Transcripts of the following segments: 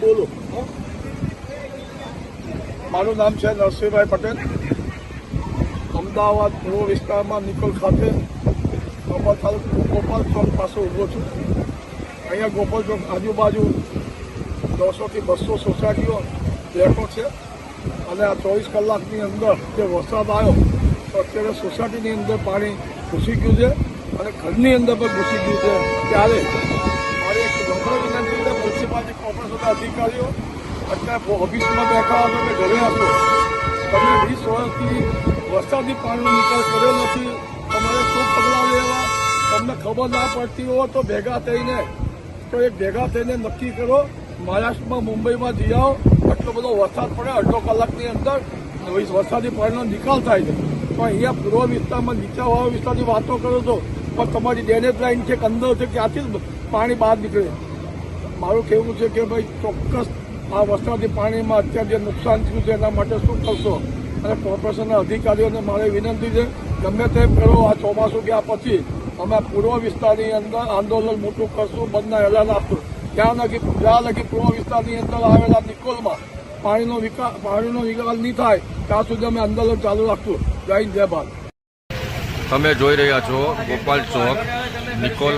બોલો. મારું નામ છે નરસિંહભાઈ પટેલ. અમદાવાદ પૂર્વ વિસ્તારમાં નિકોલ ખાતે ગોપાલ તાલુકો ગોપાલ ચોક પાસે ઊભો છું. અહીંયા ગોપાલ ચોક આજુબાજુ દસોથી બસો સોસાયટીઓ ફ્લેટો છે. અને આ ચોવીસ કલાકની અંદર જે વરસાદ આવ્યો, તો અત્યારે સોસાયટીની અંદર પાણી ઘૂસી ગયું છે અને ઘરની અંદર પણ ઘૂસી ગયું છે. ત્યારે મારી એક નમ્ર વિનંતી મ્યુનિસિપાલિટી અધિકારીઓ અત્યારે ઓફિસમાં બેઠા હતો કે ઘરે હતો. તમે વીસ વર્ષથી વરસાદી પાણીનો નિકાલ કર્યો નથી. તમારે શું પગલાં લેવા? તમને ખબર ના પડતી હોય તો ભેગા થઈને, તો એક ભેગા થઈને નક્કી કરો, મહારાષ્ટ્રમાં, મુંબઈમાં જઈ આવો. આટલો બધો વરસાદ પડે, અડધો કલાકની અંદર વરસાદી પાણીનો નિકાલ થાય છે. પણ અહીંયા પૂર્વ વિસ્તારમાં નીચાવાળા વિસ્તારની વાતો કરો છો. પણ તમારી ડેનેજ લાઈન છે કે અંદર છે ક્યાંથી પાણી બહાર નીકળે. મારું કહેવું છે કે ભાઈ ચોક્કસ આ વરસાદી પાણીમાં અત્યારે જે નુકસાન થયું છે એના માટે શું કરશો? અને કોર્પોરેશનના અધિકારીઓને મારે વિનંતી છે, ગમે તે પહેલો આ ચોમાસું ગયા પછી અમે પૂર્વ વિસ્તારની અંદર આંદોલન મોટું કરશું, બંધના એલાન આપશું. ત્યાં લગી જ્યાં લગી પૂર્વ વિસ્તારની અંદર આવેલા નિકોલમાં પાણીનો વિકાસ પાણીનો નિકાલ નહીં થાય, ત્યાં સુધી અમે આંદોલન ચાલુ રાખશું. જય હિન્દ, જય ભારત. તમે જોઈ રહ્યા છો ગોપાલ ચોક, નિકોલ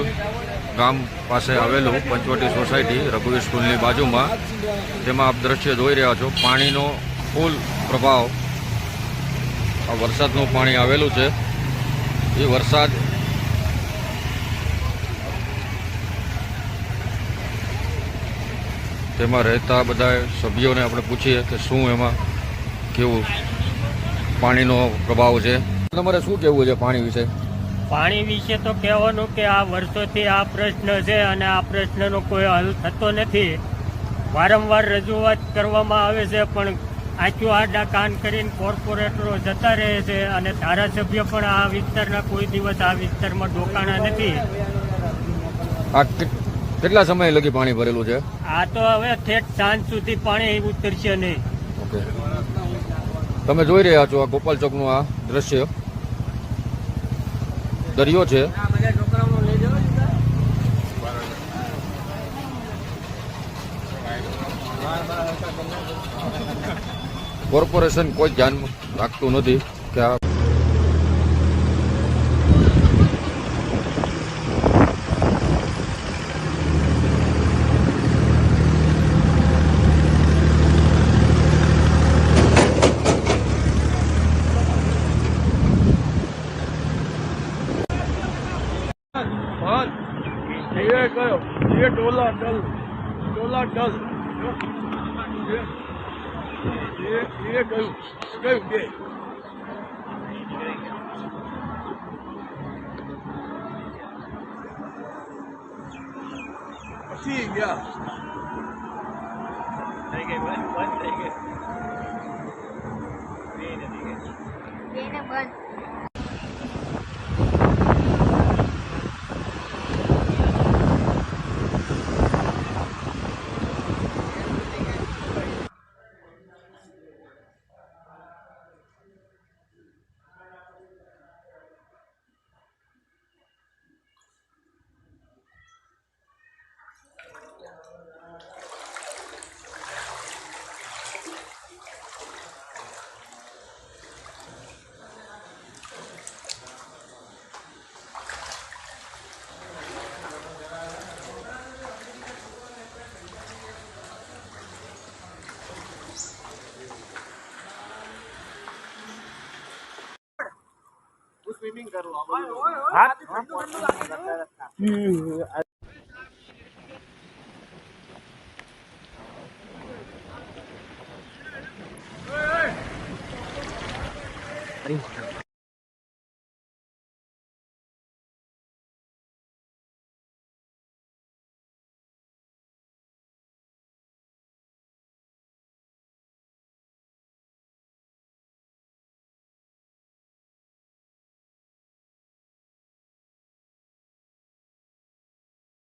ગામ પાસે આવેલું પંચવટી સોસાયટી રઘુવીર સ્કૂલની બાજુમાં, જેમાં આપ દ્રશ્ય જોઈ રહ્યા છો, પાણીનો ફૂલ પ્રભાવ. આ વરસાદનું પાણી આવેલું છે. એ વરસાદ તેમાં રહેતા બધા સભ્યોને આપણે પૂછીએ કે શું એમાં કેવું પાણીનો પ્રભાવ છે. તમારે શું કહેવું છે પાણી વિશે? પાણી વિશે તો કહેવાનું કે આ વર્ષોથી આ પ્રશ્ન છે અને આ પ્રશ્નનો કોઈ હલ થતો નથી. વારંવાર રજૂઆત કરવામાં આવે છે પણ આંચું આડા કાન કરીને કોર્પોરેટરો જતા રહે છે અને ધારાસભ્ય પણ આ વિસ્તારના કોઈ દિવસ આ વિસ્તારમાં ડોકાણા નથી. આ કેટલા સમય લગી પાણી ભરેલું છે? આ તો હવે ઠેઠ સાંજ સુધી પાણી ઉતરશે નહીં. તમે જોઈ રહ્યા છો આ ગોપાલ ચોકનું આ દ્રશ્ય. દરિયો છે. કોર્પોરેશન કોઈ ધ્યાન રાખતું નથી કે આ પાંચ એ કયો એ ડોલા ડલ ડોલા ડલ એ એ કયું કયું બે પછી ગયા બેને બંધ स्विमिंग कर लो हाथ